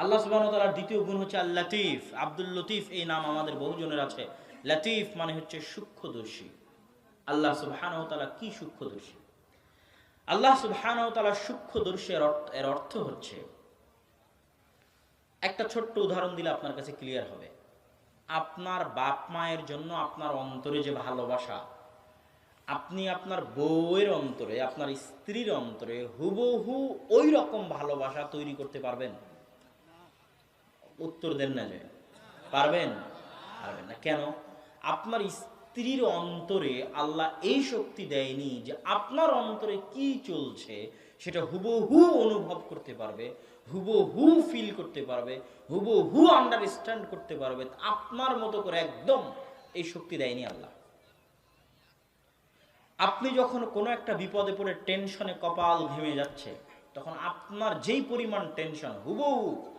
আল্লাহ সুবাহ তালার দ্বিতীয় গুণ হচ্ছে আল লতিফ। আব্দুল লতিফ এই নাম আমাদের বহুজনের আছে। লতিফ মানে হচ্ছে সূক্ষ্মদর্শী। আল্লাহ সুবহান তালা কি সূক্ষ্মদর্শী? আল্লাহ সুবহান তালা সূক্ষ্মদর্শী এর অর্থ- হচ্ছে, একটা ছোট্ট উদাহরণ দিলে আপনার কাছে ক্লিয়ার হবে। আপনার বাপ মায়ের জন্য আপনার অন্তরে যে ভালোবাসা, আপনি আপনার বউয়ের অন্তরে, আপনার স্ত্রীর অন্তরে হুবহু ওই রকম ভালোবাসা তৈরি করতে পারবেন। উত্তর দেন না যে। পারবেন? পারবেন না। কেন? আপনার স্ত্রীর অন্তরে আল্লাহ এই শক্তি দেয়নি যে আপনার অন্তরে কি চলছে সেটা হুবহু অনুভব করতে পারবে, হুবহু ফিল করতে পারবে, হুবহু আন্ডারস্ট্যান্ড করতে পারবে। আপনার মতো করে একদম এই শক্তি দেয়নি আল্লাহ। আপনি যখন কোনো একটা বিপদে পড়ে টেনশনে কপাল ঘেমে যাচ্ছে, তখন আপনার যেই পরিমাণ টেনশন হুবহু